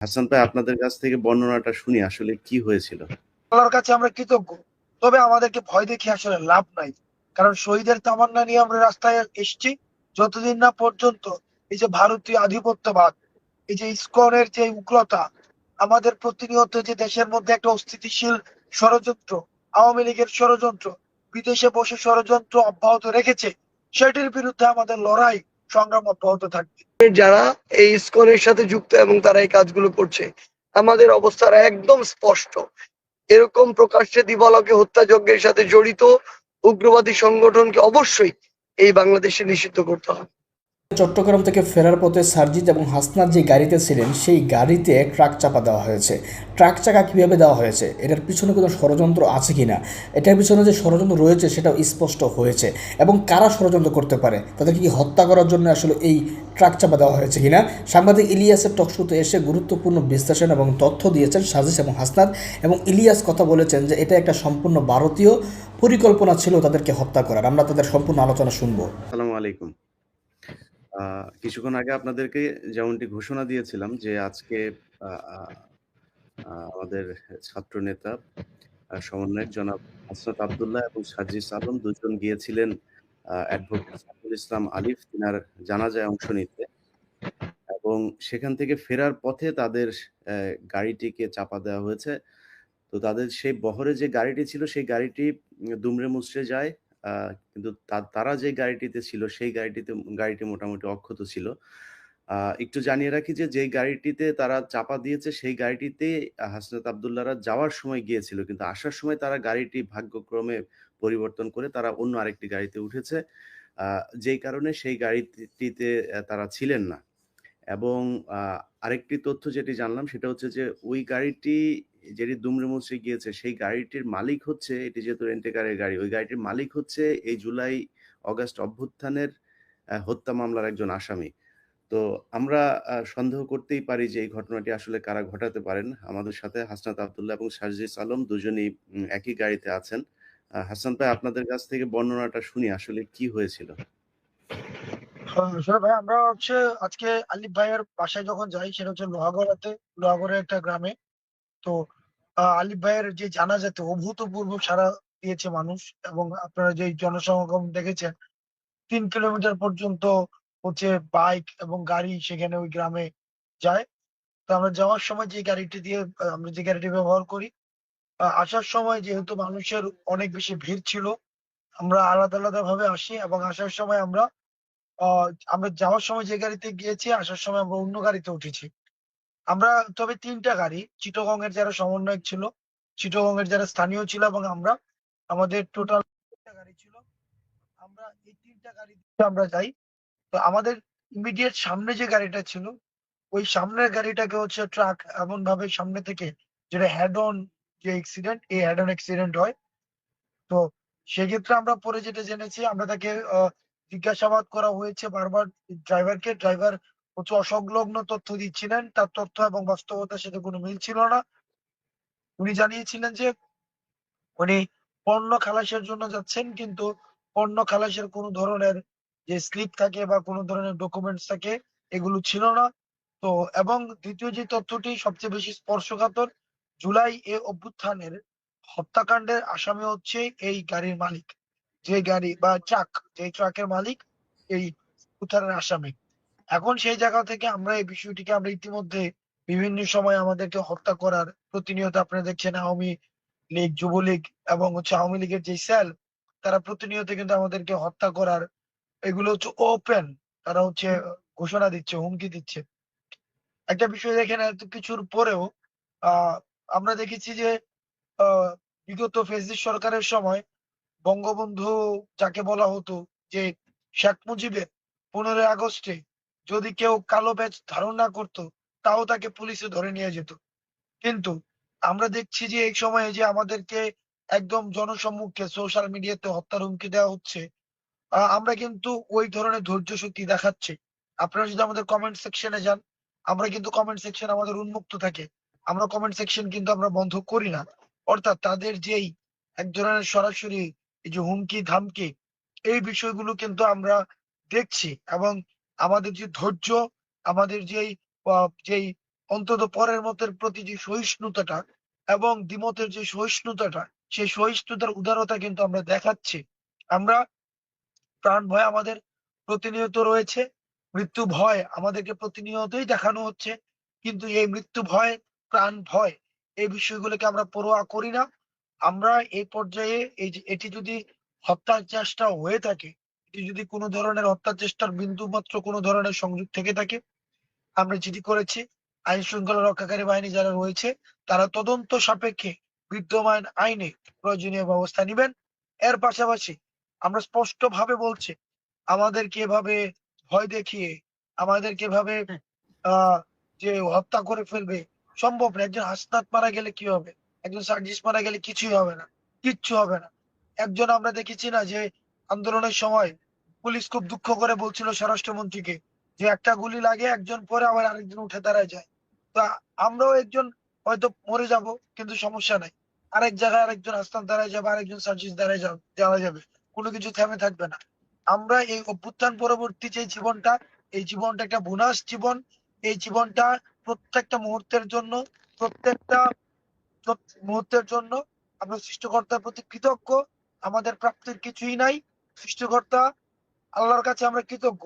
হাসান ভাই আপনাদের কাছ থেকে বর্ণনাটা শুনি আসলে কি হয়েছিল? আল্লাহর কাছে আমরা কৃতজ্ঞ। তবে আমাদেরকে ভয় দেখিয়ে আসলে লাভ নাই। কারণ শহীদের তামান্না নিয়ে আমরা রাস্তায় এসছি। যতদিন না পর্যন্ত এই যে ভারতীয় আধিপত্যবাদ, এই যে ইসকনের যে উগ্রতা, আমাদের প্রতিনিয়ত যে দেশের মধ্যে একটা অস্থিতিশীল ষড়যন্ত্র, আওয়ামী লীগের ষড়যন্ত্র, বিদেশে বসে ষড়যন্ত্র অব্যাহত রেখেছে, সেটির বিরুদ্ধে আমাদের লড়াই সংগ্রাম অব্যাহত থাকবে। যারা এই ইসকনের সাথে যুক্ত এবং তারা এই কাজগুলো করছে, আমাদের অবস্থাটা একদম স্পষ্ট এরকম প্রকাশ্যে দিবালকে হত্যাযজ্ঞের সাথে জড়িত উগ্রবাদী সংগঠনকে অবশ্যই এই বাংলাদেশে নিষিদ্ধ করতে হবে চট্টগ্রাম থেকে ফেরার পথে সারজিৎ এবং হাসনাত যে গাড়িতে ছিলেন, সেই গাড়িতে ট্রাক চাপা দেওয়া হয়েছে। ট্রাক চাকা কীভাবে দেওয়া হয়েছে, এটার পিছনে কোনো ষড়যন্ত্র আছে কি না এটার পিছনে যে ষড়যন্ত্র রয়েছে সেটাও স্পষ্ট হয়েছে। এবং কারা ষড়যন্ত্র করতে পারে, তাদেরকে কি হত্যা করার জন্য আসলে এই ট্রাক চাপা দেওয়া হয়েছে কিনা? সাংবাদিক ইলিয়াসের টকশুতে এসে গুরুত্বপূর্ণ বিশ্লেষণ এবং তথ্য দিয়েছেন সাজিস এবং হাসনাত। এবং ইলিয়াস কথা বলেছেন যে, এটা একটা সম্পূর্ণ ভারতীয় পরিকল্পনা ছিল তাদেরকে হত্যা করার। আমরা তাদের সম্পূর্ণ আলোচনা শুনব। আসসালামু আলাইকুম। আ, কিছুক্ষণ আগে আপনাদেরকে যেমনটি ঘোষণা দিয়েছিলাম যে আজকে, আ আ আ, আমাদের ছাত্রনেতা, আ, সমন্বয়ক জনাব হাসনাত আব্দুল্লাহ এবং সার্জিস আলম দুজন গিয়েছিলেন, আ অ্যাডভোকেট ইসলাম আলিফ, তিনার জানাজায় অংশ নিতে। এবং সেখান থেকে ফেরার পথে তাদের অ্যা গাড়িটিকে চাপা দেওয়া হয়েছে। তো তাদের সেই বহরে যে গাড়িটি ছিল, সেই গাড়িটি দুমড়ে মুচড়ে যায়। কিন্তু তারা যে গাড়িটিতে ছিল সেই গাড়িটিতে গাড়িটি মোটামুটি অক্ষত ছিল। একটু জানিয়ে রাখি যে, যেই গাড়িটিতে তারা চাপা দিয়েছে সেই গাড়িটিতে হাসনাত আব্দুল্লাহরা যাওয়ার সময় গিয়েছিল। কিন্তু আসার সময় তারা গাড়িটি ভাগ্যক্রমে পরিবর্তন করে তারা অন্য আরেকটি গাড়িতে উঠেছে। যেই কারণে সেই গাড়িটিতে তারা ছিলেন না। এবং আরেকটি তথ্য যেটি জানলাম সেটা হচ্ছে যে ওই গাড়িটি যেটি দুমড়ে গিয়েছে সেই গাড়িটির মালিক হচ্ছে এটি যেহেতু রেন্টেকারের গাড়ি, ওই গাড়িটির মালিক হচ্ছে এই জুলাই অগাস্ট অভ্যুত্থানের হত্যা মামলার একজন আসামি। তো আমরা সন্দেহ করতেই পারি যে এই ঘটনাটি আসলে কারা ঘটাতে পারেন। আমাদের সাথে হাসনাত আবদুল্লাহ এবং সার্জিস আলম দুজনই একই গাড়িতে আছেন। হাসান ভাই আপনাদের কাছ থেকে বর্ণনাটা শুনি আসলে কি হয়েছিল? হ্যাঁ, ভাই আমরা হচ্ছে আজকে আলিফ ভাইয়ের বাসায় যখন যাই সেটা হচ্ছে লোহাগড়াতে, লোহাগড়ার একটা গ্রামে। তো আলিফ ভাইয়ের যে জানাজাতে অভূতপূর্ব সারা দিয়েছে মানুষ এবং আপনারা যে জনসমাগম দেখেছেন তিন কিলোমিটার পর্যন্ত হচ্ছে বাইক এবং গাড়ি সেখানে ওই গ্রামে যায়। তো আমরা যাওয়ার সময় যে গাড়িটি দিয়ে আমরা যে গাড়িটি ব্যবহার করি, আসার সময় যেহেতু মানুষের অনেক বেশি ভিড় ছিল, আমরা আলাদা, আলাদা ভাবে আসি এবং আসার সময় আমরা আমরা যাওয়ার সময় যে গাড়িতে গিয়েছি, আসার সময় আমরা অন্য গাড়িতে উঠেছি। আমরা তবে ৩ টা গাড়ি চিটাগং এর যারা সমন্বয়ক ছিল, চিটাগং এর যারা স্থানীয় ছিল এবং আমরা আমাদের টোটাল ৩ গাড়ি ছিল। আমরা এই ৩ টা গাড়িতে আমরা যাই। তো আমাদের ইমিডিয়েট সামনে যে গাড়িটা ছিল, ওই সামনের গাড়িটাকে হচ্ছে ট্রাক এমন ভাবে সামনে থেকে যেটা হেড অন যে অ্যাক্সিডেন্ট, এই হেড অন অ্যাক্সিডেন্ট হয়। তো সেক্ষেত্রে আমরা পরে যেটা জেনেছি আমরা তাকে জিজ্ঞাসাবাদ করা হয়েছে বারবার ড্রাইভারকে। ড্রাইভার অসংলগ্ন তথ্য দিচ্ছিলেন। তার তথ্য এবং বাস্তবতার সাথে কোনো মিল ছিল না। উনি জানিয়েছিলেন যে উনি পণ্য খালাসের জন্য যাচ্ছেন কিন্তু পণ্য খালাসের কোনো ধরনের যে স্লিপ থাকে বা কোনো ধরনের ডকুমেন্টস থাকে এগুলো ছিল না। তো এবং দ্বিতীয় যে তথ্যটি সবচেয়ে বেশি স্পর্শকাতর, জুলাই এ অভ্যুত্থানের হত্যাকাণ্ডের আসামি হচ্ছে এই গাড়ির মালিক। যে গাড়ি বা ট্রাক, যে ট্রাকের মালিক এই উত্থানের আসামি। এখন সেই জায়গা থেকে আমরা এই বিষয়টিকে আমরা ইতিমধ্যে বিভিন্ন সময় আমাদেরকে হত্যা করার প্রতিনিয়ত আপনারা দেখছেন আওয়ামী লীগ, যুবলীগ এবং হচ্ছে আওয়ামী লীগের যে সেল তারা প্রতিনিয়ত কিন্তু আমাদেরকে হত্যা করার এগুলো হচ্ছে ওপেন তারা হচ্ছে ঘোষণা দিচ্ছে, হুমকি দিচ্ছে। একটা বিষয় দেখেন এত কিছুর পরেও আমরা দেখেছি যে বিগত ফ্যাসিস্ট সরকারের সময় বঙ্গবন্ধু যাকে বলা হতো যে শেখ মুজিবের ১৫ই আগস্টে যদি কেউ কালো ব্যাজ ধারণ না করতো, তাও তাকে পুলিশে ধরে নিয়ে যেত। কিন্তু আমরা দেখছি যে এই সময়ে যে আমাদেরকে একদম জনসম্মুখে সোশ্যাল মিডিয়াতে হত্যার হুমকি দেওয়া হচ্ছে। আমরা কিন্তু ওই ধরনের ধৈর্য শক্তি দেখাচ্ছি। আপনারা যদি আমাদের কমেন্ট সেকশনে যান, আমরা কিন্তু কমেন্ট সেকশন আমাদের উন্মুক্ত থাকে। আমরা কমেন্ট সেকশন কিন্তু আমরা বন্ধ করি না। অর্থাৎ তাদের যেই এক ধরনের সরাসরি এই যে হুমকি-ধামকি এই বিষয়গুলো কিন্তু আমরা দেখছি এবং আমাদের যে ধৈর্য, আমাদের যেই যেই অন্তত পরের মতের প্রতি যে সহিষ্ণুতাটা এবং দ্বিমতের যে সহিষ্ণুতাটা সেই সহিষ্ণুতার উদারতা কিন্তু আমরা দেখাচ্ছি। আমরা প্রাণ ভয় আমাদের প্রতিনিয়ত রয়েছে মৃত্যু ভয় আমাদেরকে প্রতিনিয়তই দেখানো হচ্ছে কিন্তু এই মৃত্যু ভয় প্রাণ ভয় এই বিষয়গুলোকে আমরা পরোয়া করি না। আমরা এই পর্যায়ে এই এটি যদি হত্যার চেষ্টা হয়ে থাকে এটি যদি কোনো ধরনের হত্যা চেষ্টার বিন্দু মাত্র কোনো ধরনের সংযোগ থেকে থাকে আমরা যেটি করেছি আইন শৃঙ্খলা রক্ষাকারী বাহিনী যারা রয়েছে তারা তদন্ত সাপেক্ষে বিদ্যমান আইনে প্রয়োজনীয় ব্যবস্থা নেবেন। এর পাশাপাশি আমরা স্পষ্ট ভাবে বলছি আমাদেরকে এভাবে ভয় দেখিয়ে আমাদেরকে এভাবে আহ যে হত্যা করে ফেলবে সম্ভব না। একজন হাসনাত মারা গেলে কি হবে? একজন সার্জিস মারা গেলে কিছুই হবে না কিচ্ছু হবে না। একজন আমরা দেখেছি না যে আন্দোলনের সময় পুলিশ খুব দুঃখ করে বলছিল স্বরাষ্ট্রমন্ত্রীকে যে একটা গুলি লাগে, একজন পরে আবার আরেকজন উঠে দাঁড়ায় যায়। তো আমরাও একজন হয়তো মরে যাব, কিন্তু সমস্যা নাই। আরেক জায়গায় আরেকজন হাসনাত দাঁড়ায় যাবে, আরেকজন সার্জিস দাঁড়ায় যাওয়া যাবে। কোনো কিছু থেমে থাকবে না। আমরা এই অভ্যুত্থান পরবর্তী যে জীবনটা, এই জীবনটা একটা বোনাস জীবন। এই জীবনটা প্রত্যেকটা মুহূর্তের জন্য, প্রত্যেকটা মুহূর্তের জন্য আমরা সৃষ্টিকর্তার প্রতি কৃতজ্ঞ। আমাদের প্রাপ্তির কিছুই নাই। সৃষ্টিকর্তা, আল্লাহর কাছে আমরা কৃতজ্ঞ।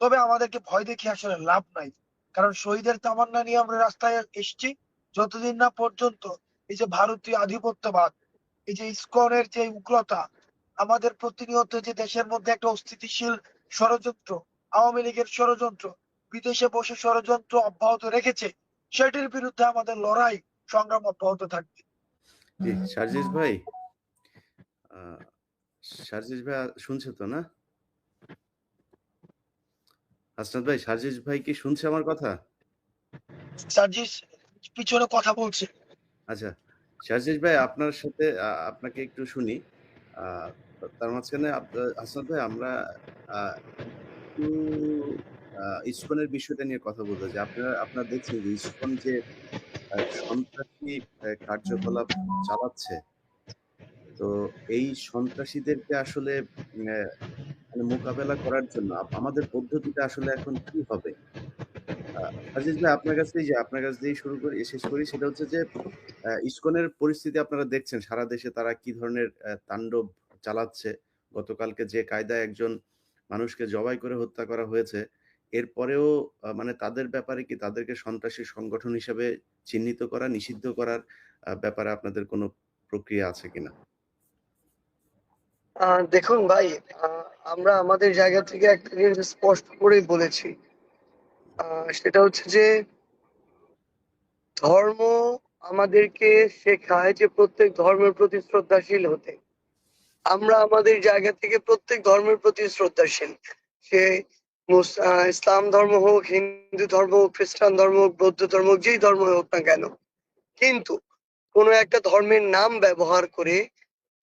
তবে আমাদেরকে ভয় দেখিয়ে আসলে লাভ নাই। কারণ শহীদের তামান্না নিয়ে আমরা রাস্তায় এসেছি। যতদিন না পর্যন্ত এই যে ভারতীয় আধিপত্যবাদ, এই যে ইস্কনের যে উগ্রতা আমাদের প্রতিনিয়ত যে দেশের মধ্যে একটা অস্থিতিশীল ষড়যন্ত্র, আওয়ামী লীগের ষড়যন্ত্র, বিদেশে বসে ষড়যন্ত্র অব্যাহত রেখেছে, সেটির বিরুদ্ধে আমাদের লড়াই সংগ্রাম অব্যাহত থাকবে। জি সার্জিস ভাই সার্জিস ভাই শুনছে তো না? হাসনাত ভাই সার্জিস ভাই কি শুনছে আমার কথা? সার্জিস পিছনে কথা বলছে। আচ্ছা সার্জিস ভাই আপনার সাথে আপনাকে একটু শুনি। তার মাঝখানে হাসনাত ভাই আমরা একটু ইসকনের বিষয়টা নিয়ে কথা বলতে চাই আপনারা আপনারা দেখছেন যে ইসকন যে সন্ত্রাসী কার্যকলাপ চালাচ্ছে তো এই সন্ত্রাসীদেরকে আসলে মানে মোকাবেলা করার জন্য আমাদের পদ্ধতিটা আসলে এখন কি হবে? আপনার কাছ যে, আপনার কাছ শুরু করি শেষ করি, সেটা হচ্ছে যে পরিস্থিতি আপনারা দেখছেন। সারা দেশে তারা কি ধরনের তাণ্ডব চালাচ্ছে? গতকালকে যে কায়দায় একজন মানুষকে জবাই করে হত্যা করা হয়েছে, এরপরেও মানে তাদের ব্যাপারে কি তাদেরকে সন্ত্রাসী সংগঠন হিসেবে চিহ্নিত করা, নিষিদ্ধ করার ব্যাপারে আপনাদের কোনো প্রক্রিয়া আছে কিনা? দেখুন ভাই আমরা আমাদের জায়গা থেকে একটা জিনিস স্পষ্ট করে বলেছি। সেটা হচ্ছে যে, ধর্ম আমাদেরকে শেখায় যে প্রত্যেক ধর্মের প্রতি শ্রদ্ধাশীল হতে। আমরা আমাদের জায়গা থেকে প্রত্যেক ধর্মের প্রতি শ্রদ্ধাশীল। সে ইসলাম ধর্ম হোক, হিন্দু ধর্ম হোক, খ্রিস্টান ধর্ম হোক, বৌদ্ধ ধর্ম হোক, যেই ধর্ম হোক না কেন। কিন্তু কোনো একটা ধর্মের নাম ব্যবহার করে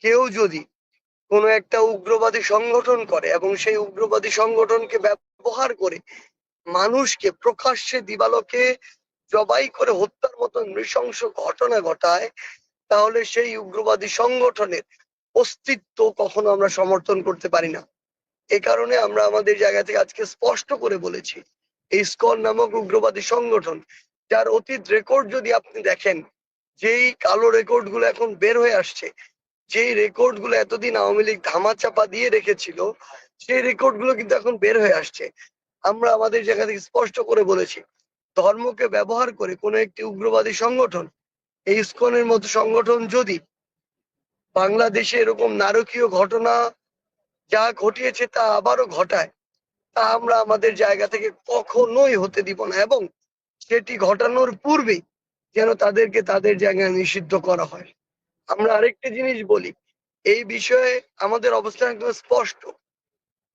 কেউ যদি কোনো একটা উগ্রবাদী সংগঠন করে এবং সেই উগ্রবাদী সংগঠনকে ব্যবহার করে মানুষকে প্রকাশ্যে দিবালোকে জবাই করে হত্যার মতো নৃশংস ঘটনা ঘটায়, তাহলে সেই উগ্রবাদী সংগঠনের অস্তিত্ব কখনো আমরা সমর্থন করতে পারি না। এ কারণে আমরা আমাদের জায়গা থেকে আজকে স্পষ্ট করে বলেছি, এই স্কল নামক উগ্রবাদী সংগঠন, যার অতীত রেকর্ড যদি আপনি দেখেন, যেই কালো রেকর্ডগুলো এখন বের হয়ে আসছে যেই রেকর্ডগুলো এতদিন আওয়ামী লীগ ধামাচাপা দিয়ে রেখেছিল, সেই রেকর্ডগুলো কিন্তু এখন বের হয়ে আসছে। আমরা আমাদের জায়গা থেকে স্পষ্ট করে বলেছি, ধর্মকে ব্যবহার করে কোনো একটি উগ্রবাদী সংগঠন, এই ইসকনের মতো সংগঠন যদি বাংলাদেশে এরকম নারকীয় ঘটনা যা ঘটিয়েছে তা আবারও ঘটায়, তা আমরা আমাদের জায়গা থেকে কখনোই হতে দিব না এবং সেটি ঘটানোর পূর্বেই যেন তাদেরকে তাদের জায়গায় নিষিদ্ধ করা হয়। আমরা আরেকটি জিনিস বলি, এই বিষয়ে আমাদের অবস্থান একদম স্পষ্ট।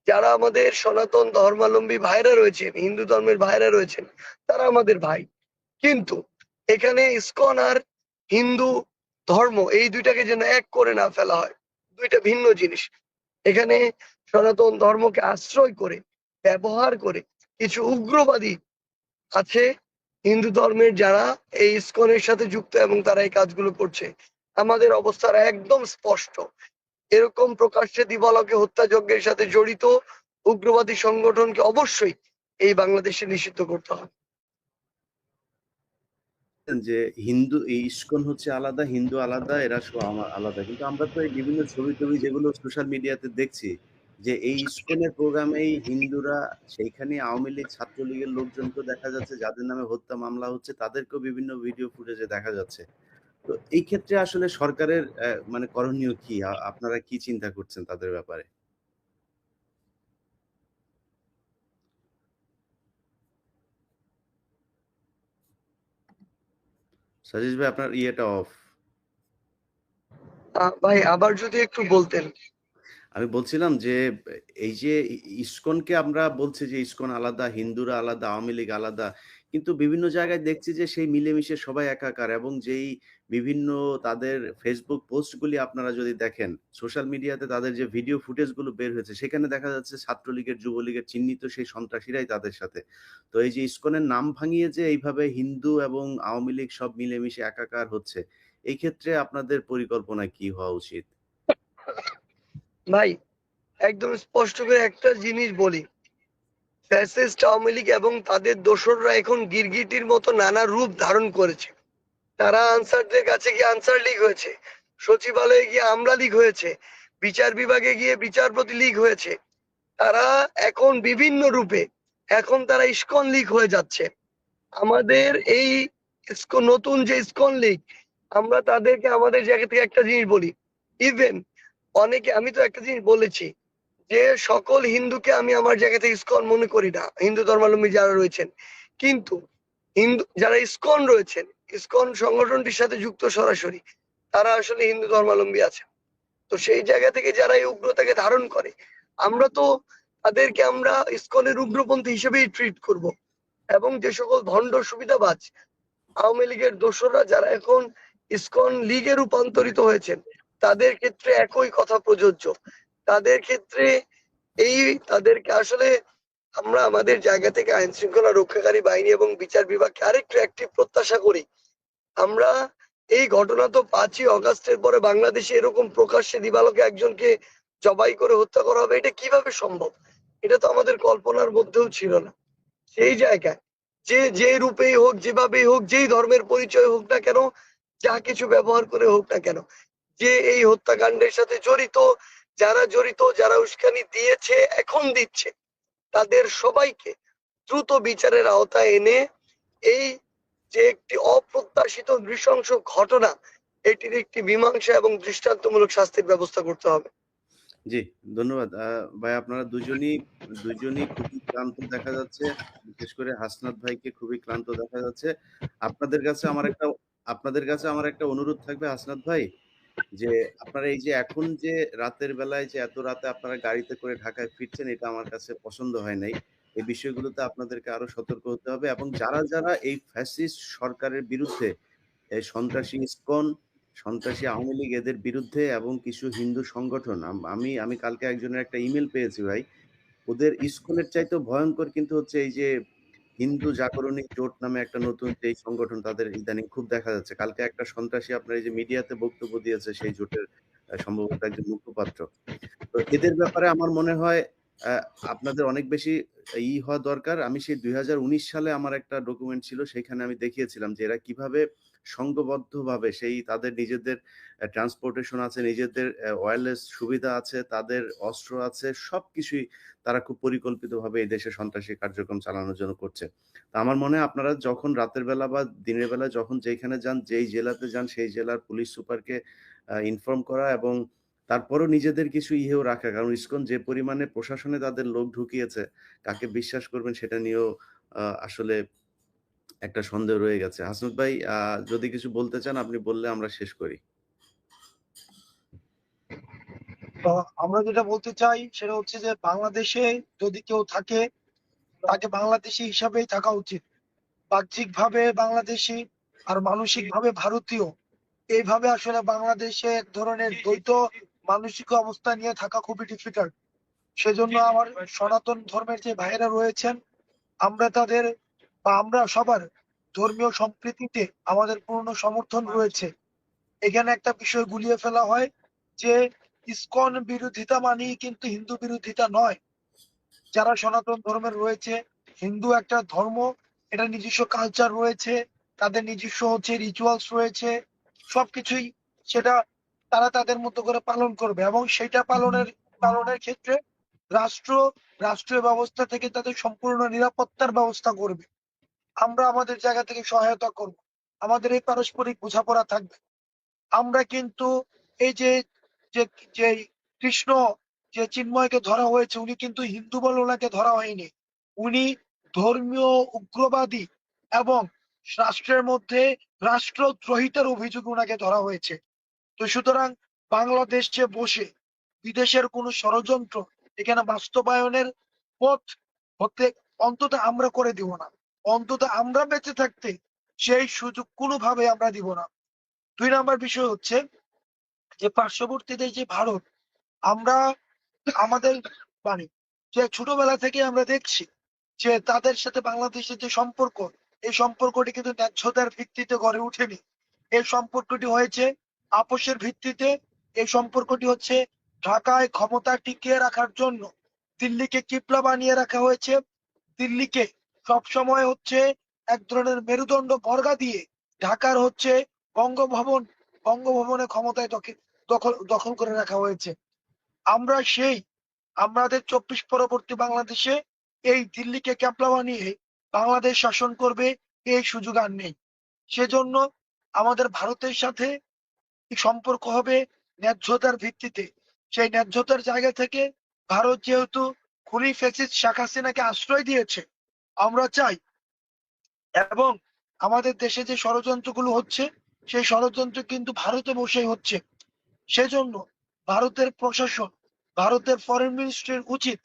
যারা আমাদের সনাতন ধর্মাবলম্বী ভাইরা রয়েছেন, হিন্দু ধর্মের ভাইরা রয়েছেন, তারা আমাদের ভাই। কিন্তু এখানে ইসকন আর হিন্দু ধর্ম, এই দুইটাকে যেন এক করে না ফেলা হয়, দুইটা ভিন্ন জিনিস। এখানে সনাতন ধর্মকে আশ্রয় করে, ব্যবহার করে কিছু উগ্রবাদী আছে, হিন্দু ধর্মের যারা এই ইসকনের সাথে যুক্ত এবং তারা এই কাজগুলো করছে। আমাদের অবস্থাটা একদম স্পষ্ট এরকম প্রকাশ্যে দিবালকে হত্যাযজ্ঞের সাথে জড়িত উগ্রবাদী সংগঠনকে অবশ্যই এই বাংলাদেশে নিষিদ্ধ করতে হবে যে হিন্দু ইসকন হচ্ছে আলাদা, হিন্দু আলাদা, এরা আলাদা। কিন্তু আমরা তো এই বিভিন্ন ছবি-টবি যেগুলো সোশ্যাল মিডিয়াতে দেখছি যে এই ইসকনের প্রোগ্রামেই হিন্দুরা সেইখানে আওয়ামী লীগ, ছাত্রলীগের লোকজনকেও দেখা যাচ্ছে যাদের নামে হত্যা মামলা হচ্ছে তাদেরকেও বিভিন্ন ভিডিও ফুটেজে দেখা যাচ্ছে। তো এই ক্ষেত্রে আসলে সরকারের মানে করণীয় কি? আপনারা কি চিন্তা করছেন তাদের ব্যাপারে? সাজিদ ভাই আপনার ইয়েটা অফ। ভাই আবার যদি একটু বলতেন। আমি বলছিলাম যে এই যে ইসকনকে আমরা বলছি যে ইসকন আলাদা, হিন্দুরা আলাদা, আওয়ামী লীগ আলাদা। কিন্তু বিভিন্ন জায়গায় দেখছি যে সেই মিলেমিশে সবাই একাকার এবং যেই বিভিন্ন তাদের ফেসবুক পোস্টগুলি আপনারা যদি দেখেন, সোশ্যাল মিডিয়াতে তাদের যে ভিডিও ফুটেজগুলো বের হয়েছে সেখানে দেখা যাচ্ছে ছাত্রলীগের, যুবলীগের চিহ্নিত সেই সন্ত্রাসীরাই তাদের সাথে। তো এই যে ইস্কনের নাম ভাঙিয়ে যে এইভাবে হিন্দু এবং আওয়ামী লীগ সব মিলেমিশে একাকার হচ্ছে, এই ক্ষেত্রে আপনাদের পরিকল্পনা কি হওয়া উচিত? ভাই একদম স্পষ্ট করে একটা জিনিস বলি। ফ্যাসিস্ট আওয়ামী লীগ এবং তাদের দোসররা এখন গিরগিটির মতো নানা রূপ ধারণ করেছে। তারা আনসারদের কাছে গিয়ে আনসার লীগ হয়েছে। সচিবালয়ে গিয়ে আমলা লীগ হয়েছে। বিচার বিভাগে গিয়ে বিচারপতি লীগ হয়েছে। তারা এখন বিভিন্ন রূপে, এখন তারা ইস্কন লীগ হয়ে যাচ্ছে। আমাদের এই নতুন যে ইস্কন লীগ, আমরা তাদেরকে আমাদের জায়গা থেকে একটা জিনিস বলি। ইভেন অনেকে, আমি তো একটা জিনিস বলেছি যে সকল হিন্দুকে আমি আমার জায়গাতে ইসকন মনে করি না। হিন্দু ধর্মাবলম্বী যারা রয়েছেন। কিন্তু হিন্দু যারা ইসকন রয়েছেন, ইসকন সংগঠনটির সাথে যুক্ত সরাসরি তারা আসলে হিন্দু ধর্মাবলম্বী আছেন। তো সেই জায়গা থেকে যারা এই উগ্রতাকে ধারণ করে আমরা তো তাদেরকে আমরা ইস্কনের উগ্রপন্থী হিসেবেই ট্রিট করব। এবং যে সকল ভণ্ড সুবিধাবাজ আওয়ামী লীগের দোসররা যারা এখন ইস্কন লীগে রূপান্তরিত হয়েছেন তাদের ক্ষেত্রে একই কথা প্রযোজ্য। তাদের ক্ষেত্রে এই তাদেরকে আসলে আমরা আমাদের জায়গা থেকে আইন শৃঙ্খলা রক্ষাকারী বাহিনী এবং বিচার বিভাগকে আরেকটু অ্যাক্টিভ প্রত্যাশা করি। আমরা এই ঘটনা তো ৫ই অগাস্টের পরে বাংলাদেশে এরকম প্রকাশ্যে দিবালোকে একজনকে জবাই করে হত্যা করা হবে এটা কীভাবে সম্ভব? এটা তো আমাদের কল্পনার মধ্যেও ছিল না। সেই জায়গায় যে যে রূপেই হোক, যেভাবেই হোক, যেই ধর্মের পরিচয় হোক না কেন, যা কিছু ব্যবহার করে হোক না কেন, যে এই হত্যাকাণ্ডের সাথে জড়িত, যারা জড়িত, যারা উস্কানি দিয়েছে, এখন দিচ্ছে, তাদের সবাইকে দ্রুত বিচারের আওতায় এনে এই যে একটি অপ্রত্যাশিত নৃশংস ঘটনা এটির একটি মীমাংসা এবং দৃষ্টান্তমূলক শাস্তির ব্যবস্থা করতে হবে। জি, ধন্যবাদ। ভাই আপনারা দুজনই দুজনই খুবই ক্লান্ত দেখা যাচ্ছে। বিশেষ করে হাসনাত ভাইকে খুবই ক্লান্ত দেখা যাচ্ছে। আপনাদের কাছে আমার একটা আপনাদের কাছে আমার একটা অনুরোধ থাকবে হাসনাত ভাই, যে আপনারা এই যে এখন যে রাতের বেলায় যে এত রাতে আপনারা গাড়িতে করে ঢাকায় ফিরছেন এটা আমার কাছে পছন্দ হয় নাই। এই বিষয়গুলোতে আপনাদেরকে আরও সতর্ক হতে হবে এবং যারা, যারা এই ফ্যাসিস্ট সরকারের বিরুদ্ধে এই সন্ত্রাসী ইসকন, সন্ত্রাসী আওয়ামী লীগ এদের বিরুদ্ধে এবং কিছু হিন্দু সংগঠন আমি আমি কালকে একজনের একটা ইমেল পেয়েছি ভাই। ওদের ইসকনের চাইতেও ভয়ঙ্কর কিন্তু হচ্ছে এই যে হিন্দু জাগরণী জোট নামে একটা নতুন যে সংগঠন তাদের ইদানিং খুব দেখা যাচ্ছে। কালকে একটা সন্ত্রাসী আপনার এই যে মিডিয়াতে বক্তব্য দিয়েছে সেই জোটের সম্ভবত একজন মুখপাত্র। তো এদের ব্যাপারে আমার মনে হয় আপনাদের অনেক বেশি ই হওয়া দরকার। আমি সেই দুই হাজার উনিশ সালে আমার একটা ডকুমেন্ট ছিল সেখানে আমি দেখিয়েছিলাম যে এরা কীভাবে সংঘবদ্ধভাবে সেই তাদের নিজেদের ট্রান্সপোর্টেশন আছে, নিজেদের ওয়্যারলেস সুবিধা আছে, তাদের অস্ত্র আছে, সব কিছুই তারা খুব পরিকল্পিতভাবে এই দেশে সন্ত্রাসী কার্যক্রম চালানোর জন্য করছে। তা আমার মনে হয় আপনারা যখন রাতের বেলা বা দিনের বেলা যখন যেইখানে যান, যেই জেলাতে যান সেই জেলার পুলিশ সুপারকে ইনফর্ম করা এবং তারপরও নিজেদের কিছু ইহেও রাখা। কারণ ইসকন যে পরিমাণে প্রশাসনে তাদের লোক ঢুকিয়েছে, কাকে বিশ্বাস করবেন সেটা নিয়েও আসলে একটা সন্দেহ রয়ে গেছে। হাসনাত ভাই যদি কিছু বলতে চান আপনি বললে আমরা শেষ করি। আমরা যেটা বলতে চাই সেটা হচ্ছে যে বাংলাদেশে যদি কেউ থাকে তাকে বাংলাদেশী হিসাবেই থাকা উচিত। বাহ্যিকভাবে বাংলাদেশী আর মানসিকভাবে ভারতীয়। এইভাবে আসলে বাংলাদেশে এক ধরনের দ্বৈত মানসিক অবস্থা নিয়ে থাকা খুবই ডিফিকাল্ট। সেজন্য আমার সনাতন ধর্মের যে ভাইয়েরা রয়েছেন, আমরা তাদের বা আমরা সবার ধর্মীয় সম্প্রীতিতে আমাদের পূর্ণ সমর্থন রয়েছে। এখানে একটা বিষয় গুলিয়ে ফেলা হয় যে ইসকন বিরোধিতা মানেই কিন্তু হিন্দু বিরোধিতা নয়। যারা সনাতন ধর্মের রয়েছে, হিন্দু একটা ধর্ম, এটা নিজস্ব কালচার রয়েছে, তাদের নিজস্ব হচ্ছে রিচুয়ালস রয়েছে সবকিছুই সেটা তারা তাদের মতো করে পালন করবে এবং সেটা পালনের পালনের ক্ষেত্রে রাষ্ট্র রাষ্ট্রীয় ব্যবস্থা থেকে তাদের সম্পূর্ণ নিরাপত্তার ব্যবস্থা করবে আমরা আমাদের জায়গা থেকে সহায়তা করব। আমাদের এই পারস্পরিক বোঝাপড়া থাকবে। আমরা কিন্তু এই যে যে কৃষ্ণ, যে চিন্ময়কে ধরা হয়েছে, উনি কিন্তু হিন্দু বলে ওনাকে ধরা হয়নি। উনি ধর্মীয় উগ্রবাদী এবং রাষ্ট্রের মধ্যে রাষ্ট্রদ্রোহিতার অভিযোগে ওনাকে ধরা হয়েছে। তো সুতরাং বাংলাদেশ বসে, বিদেশের কোনো ষড়যন্ত্র, এখানে বাস্তবায়নের পথ হতে অন্তত আমরা করে দিব না। অন্তত আমরা বেঁচে থাকতে সেই সুযোগ কোনোভাবে আমরা দিব না। দুই নাম্বার বিষয় হচ্ছে যে পার্শ্ববর্তী দেশ যে ভারত, আমরা আমাদের মানে যে ছোটবেলা থেকে আমরা দেখছি যে তাদের সাথে বাংলাদেশের যে সম্পর্ক, এই সম্পর্কটি কিন্তু ন্যায্যতার ভিত্তিতে গড়ে ওঠেনি। এই সম্পর্কটি হয়েছে আপোষের ভিত্তিতে, এই সম্পর্কটি হচ্ছে ঢাকায় ক্ষমতা টিকিয়ে রাখার জন্য দিল্লিকে কিপলা বানিয়ে রাখা হয়েছে। দিল্লিকে সবসময় হচ্ছে এক ধরনের মেরুদণ্ড বর্গা দিয়ে ঢাকার হচ্ছে বঙ্গভবন, বঙ্গভবনে ক্ষমতায় দখল দখল করে রাখা হয়েছে। আমরা সেই, আমাদের চব্বিশ পরবর্তী বাংলাদেশে এই দিল্লিকে ক্যাপলা বানিয়ে বাংলাদেশ শাসন করবে এই সুযোগ আর নেই। সেজন্য আমাদের ভারতের সাথে সম্পর্ক হবে ন্যায্যতার ভিত্তিতে। সেই ন্যায্যতার জায়গা থেকে ভারত যেহেতু খুনি ফেসিস শেখ হাসিনাকে আশ্রয় দিয়েছে আমরা চাই এবং আমাদের দেশে যে ষড়যন্ত্রগুলো হচ্ছে, সেই ষড়যন্ত্র কিন্তু ভারতে বসেই হচ্ছে। সেজন্য ভারতের প্রশাসন, ভারতের ফরেন মিনিস্ট্রির উচিত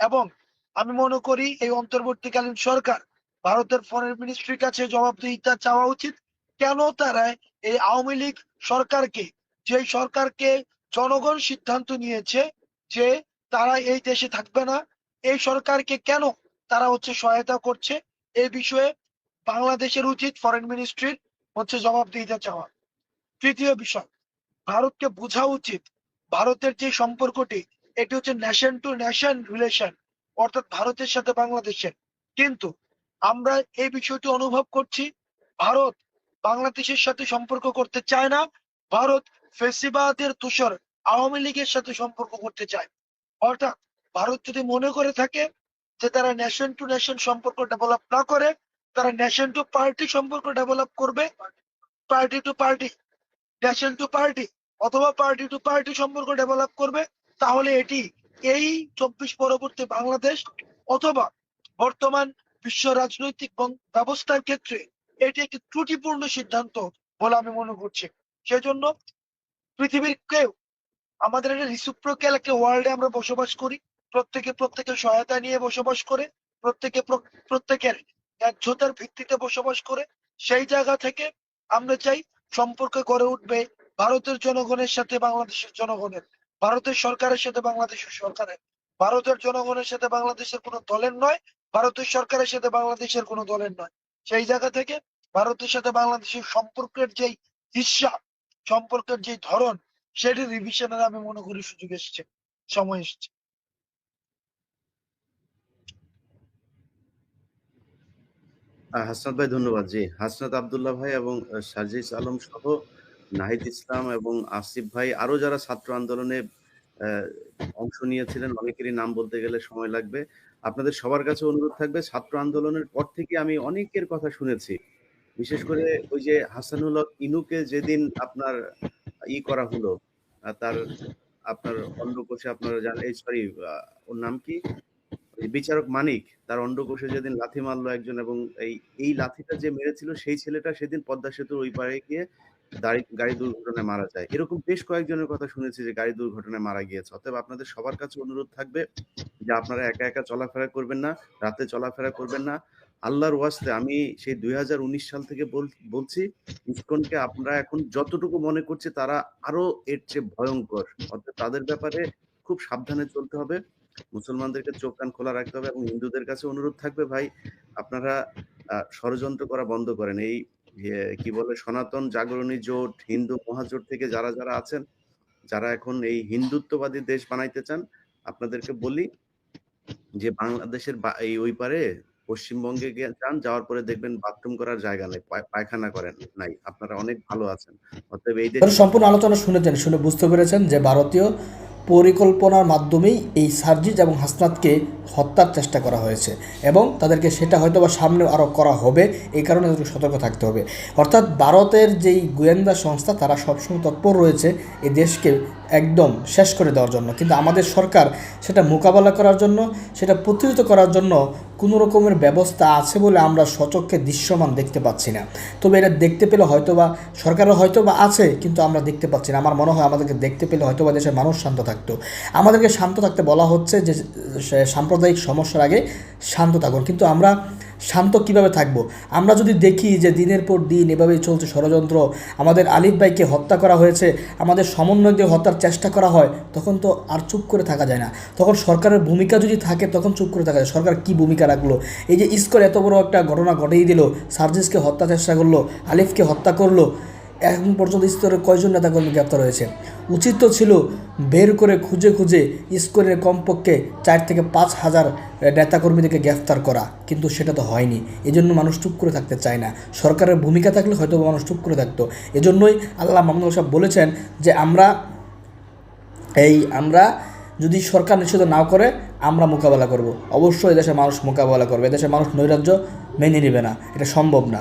এবং আমি মনে করি এই অন্তর্বর্তীকালীন সরকার ভারতের ফরেন মিনিস্ট্রির কাছে জবাবদিহিতা চাওয়া উচিত। কেন তারা এই আওয়ামী লীগ সরকারকে যে সরকারকে জনগণ সিদ্ধান্ত নিয়েছে যে তারা এই দেশে থাকবে না, এই সরকারকে কেন তারা হচ্ছে সহায়তা করছে। এই বিষয়ে বাংলাদেশের উচিত ফরেন মিনিস্ট্রির হচ্ছে জবাবদিহিতা চাওয়া। তৃতীয় বিষয়, ভারতকে বোঝা উচিত ভারতের যে সম্পর্কটি, এটি হচ্ছে নেশন টু নেশন রিলেশন অর্থাৎ ভারতের সাথে বাংলাদেশের। কিন্তু আমরা এই বিষয়টি অনুভব করছি, ভারত বাংলাদেশের সাথে সম্পর্ক করতে চায় না, ভারত ফেসিবাদের তুষর আওয়ামী লীগের সাথে সম্পর্ক করতে চায়। অর্থাৎ ভারত যদি মনে করে থাকে যে তারা নেশন টু নেশন সম্পর্ক ডেভেলপ না করে, তারা নেশন টু পার্টি সম্পর্ক ডেভেলপ করবে। Party to party nation to party অথবা পার্টি টু পার্টি সম্পর্ক ডেভেলপ করবে, তাহলে এটি এই চব্বিশ পরবর্তী বাংলাদেশ অথবা বর্তমান বিশ্ব রাজনৈতিক ব্যবস্থার ক্ষেত্রে এটি একটি ত্রুটিপূর্ণ সিদ্ধান্ত বলে আমি মনে করছি। সেজন্য পৃথিবীর কেউ, আমাদের একটা রিসিপ্রোক্যাল একটা ওয়ার্ল্ডে আমরা বসবাস করি প্রত্যেকে প্রত্যেকের সহায়তা নিয়ে বসবাস করে, প্রত্যেকে প্রত্যেকের ন্যায্যতার ভিত্তিতে বসবাস করে, সেই জায়গা থেকে আমরা চাই সম্পর্ক গড়ে উঠবে ভারতের জনগণের সাথে বাংলাদেশের জনগণের, ভারতের সরকারের সাথে বাংলাদেশের সরকারের। ভারতের জনগণের সাথে বাংলাদেশের কোনো দলের নয়, ভারতের সরকারের সাথে বাংলাদেশের কোনো দলের নয়। সেই জায়গা থেকে ভারতের সাথে বাংলাদেশের সম্পর্কের যেই হিসা সম্পর্কের যে ধরন সেটি রিভিশনের আমি মনে করি সুযোগ এসছে, সময় এসছে। হাসনাত ভাই, ধন্যবাদ। জি, হাসনাত আবদুল্লাহ ভাই এবং সার্জিস আলম সহ নাহিদ ইসলাম এবং আসিফ ভাই, আরও যারা ছাত্র আন্দোলনে অংশ নিয়েছিলেন, অনেকেরই নাম বলতে গেলে সময় লাগবে। আপনাদের সবার কাছে অনুরোধ থাকবে, ছাত্র আন্দোলনের পর থেকে আমি অনেকের কথা শুনেছি। বিশেষ করে ওই যে হাসানুল ইনুকে যেদিন আপনার ই করা হলো তার আপনার অন্ডকোষে আপনারা জানেন সরি ওর নাম কি? বিচারক মানিক, তার অন্ডকোষে যেদিন লাথি মারলো একজন এবং এই এই লাথিটা যে মেরেছিল সেই ছেলেটা সেদিন পদ্মা সেতুর ওই পারে গিয়ে গাড়ি দুর্ঘটনায় মারা যায়। এরকম বেশ কয়েকজনের কথা শুনেছি যে গাড়ি দুর্ঘটনায় মারা গিয়েছে। অতএব আপনাদের সবার কাছে অনুরোধ থাকবে যে আপনারা একা একা চলাফেরা করবেন না, রাতে চলাফেরা করবেন না। আল্লাহর ওয়াস্তে আমি সেই দুই হাজার উনিশ সাল থেকে বল- বলছি, ইসকনকে আপনারা এখন যতটুকু মনে করছে তারা আরও এর চেয়ে ভয়ঙ্কর। অর্থাৎ তাদের ব্যাপারে খুব সাবধানে চলতে হবে। মুসলমানদেরকে চোখ কান খোলা রাখতে হবে এবং হিন্দুদের কাছে অনুরোধ থাকবে ভাই আপনারা ষড়যন্ত্র করা বন্ধ করেন এই কি বলে সনাতন জাগরণী জোট হিন্দু মহাজোট থেকে যারা যারা আছেন যারা এখন এই হিন্দুত্ববাদী দেশ বানাইতে চান আপনাদেরকে বলি যে বাংলাদেশের এই ওই পারে পশ্চিমবঙ্গে যান, যাওয়ার পরে দেখবেন বাথরুম করার জায়গা নাই পায়খানা করেন নাই। আপনারা অনেক ভালো আছেন। অতএব এই সম্পূর্ণ আলোচনা শুনেছেন শুনে বুঝতে পেরেছেন যে ভারতীয় পরিকল্পনার মাধ্যমেই এই সার্জিজ এবং হাসনাতকে হত্যার চেষ্টা করা হয়েছে এবং তাদেরকে সেটা হয়তো বা সামনে আরও করা হবে, এই কারণে তাদেরকে সতর্ক থাকতে হবে। অর্থাৎ ভারতের যেই গোয়েন্দা সংস্থা, তারা সবসময় তৎপর রয়েছে এই দেশকে একদম শেষ করে দেওয়ার জন্য। কিন্তু আমাদের সরকার সেটা মোকাবেলা করার জন্য, সেটা প্রতিহত করার জন্য কোনো রকমের ব্যবস্থা আছে বলে আমরা সচক্ষে দৃশ্যমান দেখতে পাচ্ছি না। তবে এটা দেখতে পেলে হয়তোবা সরকারের হয়তো বা আছে, কিন্তু আমরা দেখতে পাচ্ছি না। আমার মনে হয় আমাদেরকে দেখতে পেলে হয়তোবা দেশের মানুষ শান্ত থাকতো। আমাদেরকে শান্ত থাকতে বলা হচ্ছে যে সাম্প্রদায়িক সমস্যার আগে শান্ত থাকুন। কিন্তু আমরা শান্ত কীভাবে থাকব? আমরা যদি দেখি যে দিনের পর দিন এভাবেই চলছে ষড়যন্ত্র, আমাদের আলিফ ভাইকে হত্যা করা হয়েছে, আমাদের সমন্বয়কদের হত্যার চেষ্টা করা হয়, তখন তো আর চুপ করে থাকা যায় না। তখন সরকারের ভূমিকা যদি থাকে, তখন চুপ করে থাকা যায়। সরকার কি ভূমিকা রাখল? এই যে ইস্কর এত বড় একটা ঘটনা ঘটেই দিল, সার্জিসকে হত্যা চেষ্টা করল, আলিফকে হত্যা করল এখন পর্যন্ত স্তরে কয়জন নেতাকর্মী গ্রেপ্তার হয়েছে? উচিত তো ছিল বের করে খুঁজে খুঁজে স্কোরের কমপক্ষে চার থেকে পাঁচ হাজার নেতাকর্মীদেরকে গ্রেফতার করা, কিন্তু সেটা তো হয়নি। এজন্য মানুষ চুপ করে থাকতে চায় না। সরকারের ভূমিকা থাকলে হয়তো মানুষ চুপ করে থাকতো। এজন্যই আল্লাহ মাহমুদ সাহেব বলেছেন যে আমরা এই আমরা যদি সরকার নিষিদ্ধ না করে, আমরা মোকাবেলা করব। অবশ্যই এদেশের মানুষ মোকাবেলা করবে। এদেশের মানুষ নৈরাজ্য মেনে নেবে না। এটা সম্ভব না।